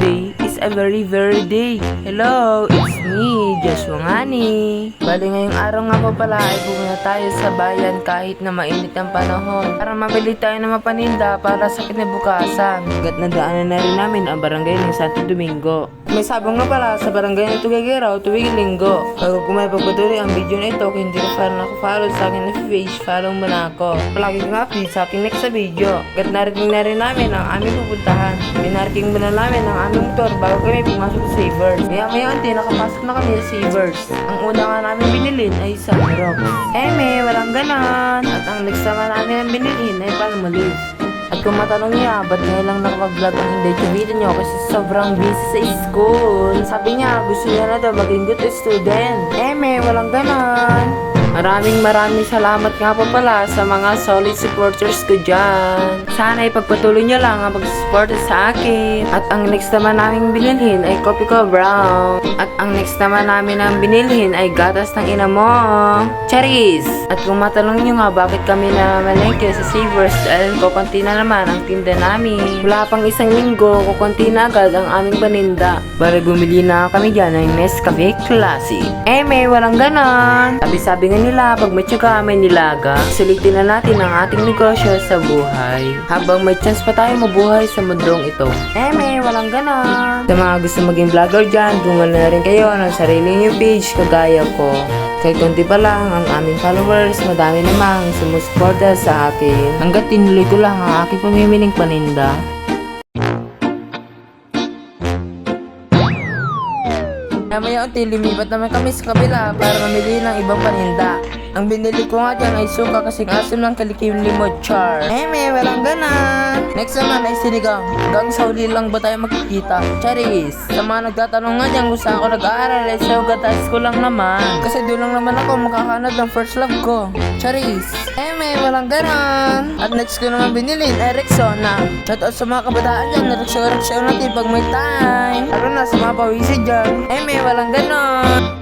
today is a very very day. Hello, it's me, Joshua Ngani. Bali ngayong araw nga po pala ay pumunta tayo sa bayan kahit na mainit ang panahon para mabili tayo ng mapaninda para sa kinabukasan. Gat nadaanan na rin namin ang barangay ng Santo Domingo. May sabong nga pala sa barangay ng Tugigiraw tuwing linggo. Bago ko may pagpatuloy ang video na ito, kung hindi ka pa rin ako follow sa akin na page, follow mo na ako. Palagi kong update sa aking next sa video. Gat narating na rin namin ang aming pupuntahan. Minarating muna namin ang aming motor bago kami pumasok sa Savers. Maya maya unti, nakapasok na kami sa Savers. Ang una nga namin binilin ay Sunrock. Eh may, walang ganon. At ang next naman namin ang binilin ay Palmolive. At kung matanong niya, ba't ngayon lang nakapag-vlog ang hindi video niyo kasi sobrang busy sa school. Sabi niya, gusto niya na daw maging good student. Eh, may walang ganon. Maraming maraming salamat nga po pala sa mga solid supporters ko dyan. Sana ipagpatuloy niyo lang ang pag-support sa akin. At ang next naman namin binilhin ay Coffee Co Brown. At ang next naman namin ang binilhin ay gatas ng ina mo. Charis! At kung matanong niyo nga bakit kami na malengke sa Savers dahil kukunti na naman ang tinda namin. Wala pang isang linggo, kukunti na agad ang aming paninda. Bale bumili na kami dyan ng Nescafe Classic. Eh may walang ganon. Sabi-sabi nga nila, pag may tsaga, may nilaga. Sulitin na natin ang ating negosyo sa buhay. Habang may chance pa tayo mabuhay sa mundong ito. May walang ganon. Sa mga gusto maging vlogger dyan, gumawa na rin kayo ng sarili niyong page kagaya ko. Kay konti pa lang ang aming followers, madami namang sumusuporta sa akin. Hanggat tinuloy ko lang ang aking pamimiling paninda. Mamaya unti, lumipat naman kami sa kabila para mamili ng ibang paninda. Ang binili ko nga dyan ay suka kasi asim ng kalikim limod char. Eh, may walang ganan. Next naman ay sinigang. Hanggang sa huli lang ba tayo magkikita? Charis! Sa mga nagtatanong nga dyan kung saan ako nag-aaral, eh, sa Ugatas ko lang naman. Kasi doon lang naman ako makakanod ng first love ko. Charis! Eh, may walang ganan. At next ko naman binili ay Rexona. Shout out sa mga kabataan dyan, na Rexona natin pag may time. Lalo na sa mga pawisi dyan. May walang ganon.